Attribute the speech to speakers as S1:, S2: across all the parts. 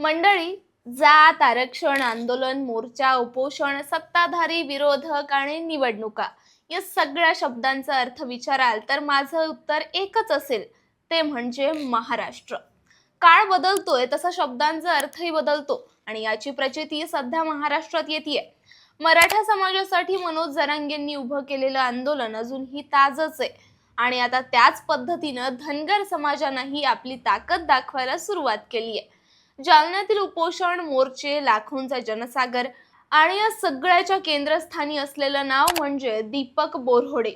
S1: मंडळी जात आरक्षण आंदोलन मोर्चा उपोषण सत्ताधारी विरोधक आणि निवडणुका या सगळ्या शब्दांचा अर्थ विचाराल तर माझं उत्तर एकच असेल ते म्हणजे महाराष्ट्र. काळ बदलतोय तसा शब्दांचा अर्थही बदलतो आणि याची प्रचिती सध्या महाराष्ट्रात येते मराठा समाजासाठी मनोज जरांगेंनी उभं केलेलं आंदोलन अजूनही ताजच आहे आणि आता त्याच पद्धतीनं धनगर समाजानंही आपली ताकद दाखवायला सुरुवात केली आहे जालन्यातील उपोषण मोर्चे लाखोंचा जनसागर आणि या सगळ्याच्या केंद्रस्थानी असलेलं नाव म्हणजे दीपक बोरहोडे.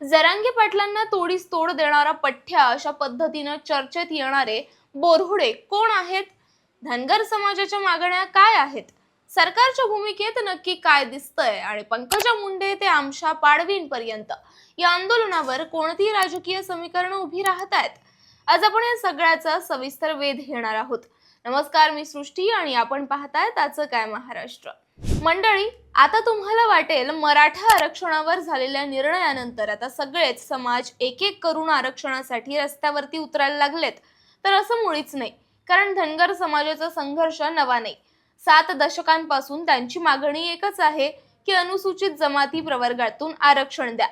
S1: जरांगे पाटलांना तोडीस तोड देणारा पठ्या अशा पद्धतीनं चर्चेत येणारे बोरहुडे कोण आहेत? धनगर समाजाच्या मागण्या काय आहेत? सरकारच्या भूमिकेत नक्की काय दिसतंय? आणि पंकजा मुंडे ते आमशा पाडवींपर्यंत या आंदोलनावर कोणती राजकीय समीकरणं उभी राहत आहेत आज आपण या सगळ्याचा सविस्तर वेध घेणार आहोत. नमस्कार मी सृष्टी आणि आपण पाहताय त्याचं काय महाराष्ट्र. मंडळी आता तुम्हाला वाटेल मराठा आरक्षणावर झालेल्या निर्णयानंतर आता सगळेच समाज एक एक करून आरक्षणासाठी रस्त्यावरती उतरायला लागलेत. तर असं मुळीच नाही कारण धनगर समाजाचा संघर्ष नवा नाही. सात दशकांपासून त्यांची मागणी एकच आहे की अनुसूचित जमाती प्रवर्गातून आरक्षण द्या.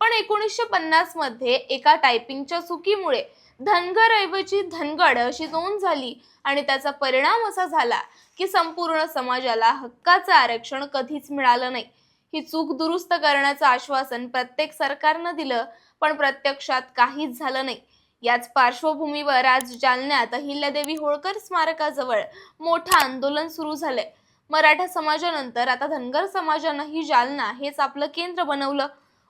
S1: पण एकोणीसशे पन्नासमध्ये एका टायपिंगच्या चुकीमुळे धनगर ऐवजी धनगड अशी नोंद झाली आणि त्याचा परिणाम असा झाला की संपूर्ण समाजाला हक्काचं आरक्षण कधीच मिळालं नाही. ही चूक दुरुस्त करण्याचं आश्वासन प्रत्येक सरकारनं दिलं पण प्रत्यक्षात काहीच झालं नाही. याच पार्श्वभूमीवर आज जालन्यात अहिल्यादेवी होळकर स्मारकाजवळ मोठं आंदोलन सुरू झालंय. मराठा समाजानंतर आता धनगर समाजानंही जालना हेच आपलं केंद्र बनवलं.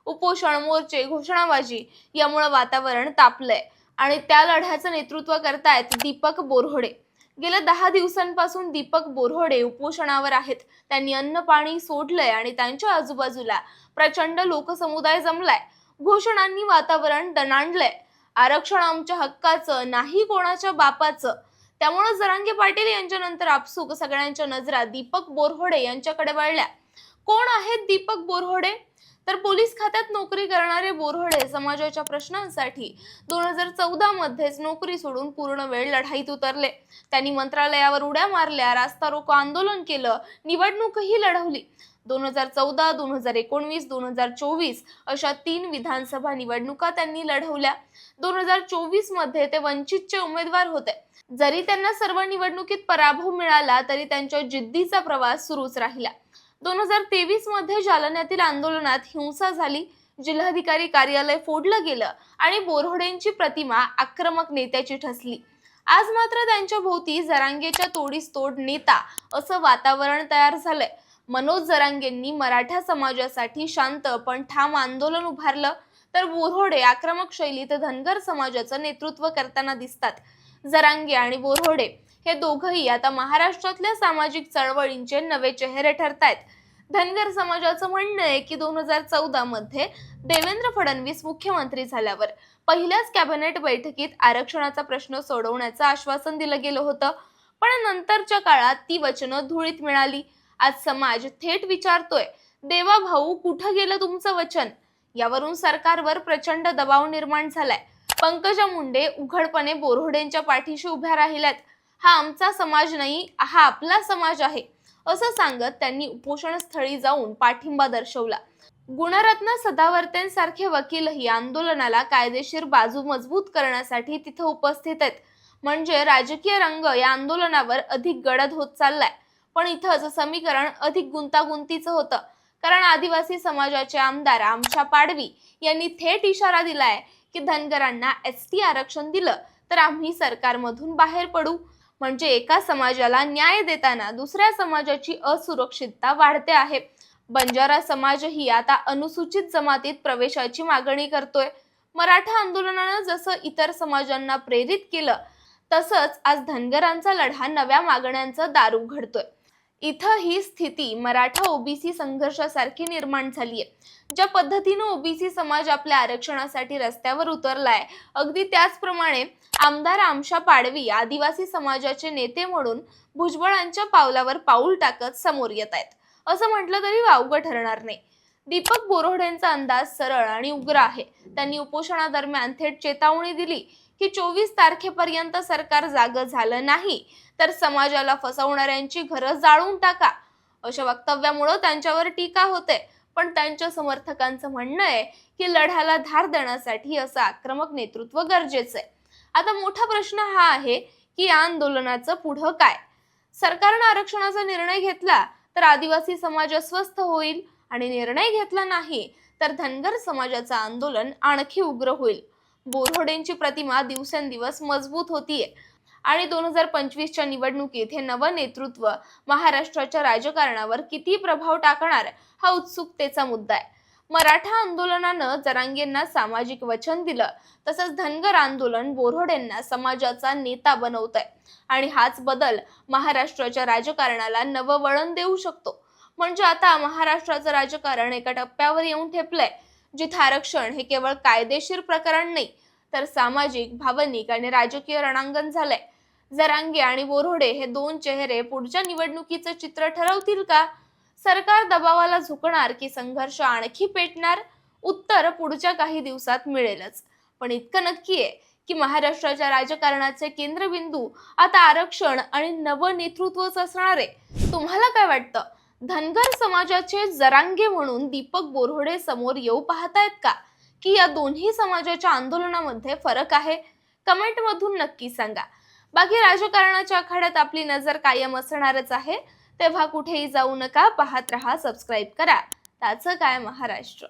S1: उपोषण मोर्चे घोषणाबाजी यामुळं वातावरण तापलंय. आणि त्या लढ्याचं नेतृत्व करतायत दीपक बोरहोडे. गेल्या दहा दिवसांपासून दीपक बोरहोडे उपोषणावर आहेत. त्यांनी अन्न पाणी सोडलंय आणि त्यांच्या आजूबाजूला प्रचंड लोकसमुदाय जमलाय. घोषणांनी वातावरण दणाणलंय. आरक्षण आमच्या हक्काचं नाही कोणाच्या बापाचं. त्यामुळे जरांगे पाटील यांच्यानंतर आपसूक सगळ्यांच्या नजरा दीपक बोरहोडे यांच्याकडे वळल्या. कोण आहेत दीपक बोरहोडे? तर पोलीस खात्यात नोकरी करणारे बोरहोडे समाजाच्या प्रश्नांसाठी दोन हजार चौदा मध्येच नोकरी सोडून पूर्ण वेळ लढाईत उतरले. त्यांनी मंत्रालयावर उड्या मारल्या रास्ता रोको आंदोलन केलं निवडणूकही लढवली. दोन हजार चौदा दोन हजार एकोणवीस दोन हजार चोवीस अशा तीन विधानसभा निवडणुका त्यांनी लढवल्या. दोन हजार चोवीसमध्ये ते वंचितचे उमेदवार होते. जरी त्यांना सर्व निवडणुकीत पराभव मिळाला तरी त्यांच्या जिद्दीचा प्रवास सुरूच राहिला. दोन हजार तेवीसमध्ये जालन्यातील आंदोलनात हिंसा झाली. जिल्हाधिकारी कार्यालय फोडलं गेलं आणि बोरहोडेंची प्रतिमा आक्रमक नेत्याची ठसली. आज मात्र त्यांच्या भोवती जरांगेच्या तोडीस तोड नेता असं वातावरण तयार झालंय. मनोज जरांगेंनी मराठा समाजासाठी शांत पण ठाम आंदोलन उभारलं. तर बोरहोडे आक्रमक शैलीत धनगर समाजाचं नेतृत्व करताना दिसतात. जरांगे आणि बोरहोडे हे दोघंही आता महाराष्ट्रातल्या सामाजिक चळवळींचे नवे चेहरे ठरतायत. धनगर समाजाचं म्हणणं आहे की दोन हजार चौदा मध्ये देवेंद्र फडणवीस मुख्यमंत्री झाल्यावर पहिल्याच कॅबिनेट बैठकीत आरक्षणाचा प्रश्न सोडवण्याचं आश्वासन दिलं गेलं होतं. पण नंतरच्या काळात ती वचनं धुळीत मिळाली. आज समाज थेट विचारतोय देवा भाऊ कुठं गेलं तुमचं वचन यावरून सरकारवर प्रचंड दबाव निर्माण झालाय. पंकजा मुंडे उघडपणे बोरहोडेंच्या पाठीशी उभ्या राहिल्यात. हा आमचा समाज नाही हा आपला समाज आहे असं सांगत त्यांनी उपोषणस्थळी जाऊन पाठिंबा दर्शवला. गुणरत्न सदावर्तेंसारखे वकीलही आंदोलनाला कायदेशीर बाजू मजबूत करण्यासाठी तिथं उपस्थित आहेत. म्हणजे राजकीय रंग या आंदोलनावर अधिक गडद होत चाललाय. पण इथंच समीकरण अधिक गुंतागुंतीचं होतं. कारण आदिवासी समाजाचे आमदार आमच्या पाडवी यांनी थेट इशारा दिलाय की धनगरांना एस टी आरक्षण दिलं तर आम्ही सरकारमधून बाहेर पडू. म्हणजे एका समाजाला न्याय देताना दुसऱ्या समाजाची असुरक्षितता वाढते आहे. बंजारा समाजही आता अनुसूचित जमातीत प्रवेशाची मागणी करतोय. मराठा आंदोलनानं जसं इतर समाजांना प्रेरित केलं तसंच आज धनगरांचा लढा नव्या मागण्यांचं दार उघडतोय इथं ही स्थिती मराठा ओबीसी संघर्षासारखी निर्माण झाली आहे ज्या पद्धतीनं ओबीसी समाज आपल्या आरक्षणासाठी रस्त्यावर उतरलाय अगदी त्याचप्रमाणे आमदार आमशा पाडवी आदिवासी समाजाचे नेते म्हणून भुजबळांच्या पावलावर पाऊल टाकत समोर येत आहेत. असं म्हटलं तरी वावगं ठरणार नाही. दीपक बोरोडेंचा अंदाज सरळ आणि उग्र आहे. त्यांनी उपोषणादरम्यान थेट चेतावणी दिली. की चोवीस तारखेपर्यंत सरकार जाग झालं नाही तर समाजाला फसवणाऱ्यांची घरं जाळून टाका. अशा वक्तव्यामुळं त्यांच्यावर टीका होते. पण त्यांच्या समर्थकांचं म्हणणं आहे की लढ्याला धार देण्यासाठी असं आक्रमक नेतृत्व गरजेचं आहे. आता मोठा प्रश्न हा आहे की या आंदोलनाचं पुढं काय? सरकारनं आरक्षणाचा निर्णय घेतला तर आदिवासी समाज अस्वस्थ होईल आणि निर्णय घेतला नाही तर धनगर समाजाचं आंदोलन आणखी उग्र होईल. बोरहोडेंची प्रतिमा दिवसेंदिवस मजबूत होतीये. आणि दोन हजार पंचवीसच्या निवडणुकीत हे नवं नेतृत्व महाराष्ट्राच्या राजकारणावर किती प्रभाव टाकणार हा उत्सुकतेचा मुद्दा आहे. मराठा आंदोलनानं जरांगेंना सामाजिक वचन दिलं तसंच धनगर आंदोलन बोरहोडेंना समाजाचा नेता बनवत आहे आणि हाच बदल महाराष्ट्राच्या राजकारणाला नवं वळण देऊ शकतो. म्हणजे आता महाराष्ट्राचं राजकारण एका टप्प्यावर येऊन ठेपलंय जिथे आरक्षण हे केवळ कायदेशीर प्रकरण नाही तर सामाजिक भावनिक आणि राजकीय रणांगण झालंय. जरांगे आणि बोरोडे हे दोन चेहरे पुढच्या निवडणुकीचं चित्र ठरवतील का? सरकार दबावाला झुकणार की संघर्ष आणखी पेटणार? उत्तर पुढच्या काही दिवसात मिळेलच. पण इतकं नक्की आहे की महाराष्ट्राच्या राजकारणाचे केंद्रबिंदू आता आरक्षण आणि नवं नेतृत्वच असणार आहे. तुम्हाला काय वाटतं? धनगर समाजाचे जरांगे म्हणून दीपक बोरहोडे समोर येऊ पाहतायत का? की या दोन्ही समाजाच्या आंदोलनामध्ये फरक आहे? कमेंट मधून नक्की सांगा. बाकी राजकारणाच्या आखाड्यात आपली नजर कायम असणारच आहे. तेव्हा कुठेही जाऊ नका पाहत रहा सबस्क्राईब करा. त्याचं काय महाराष्ट्र?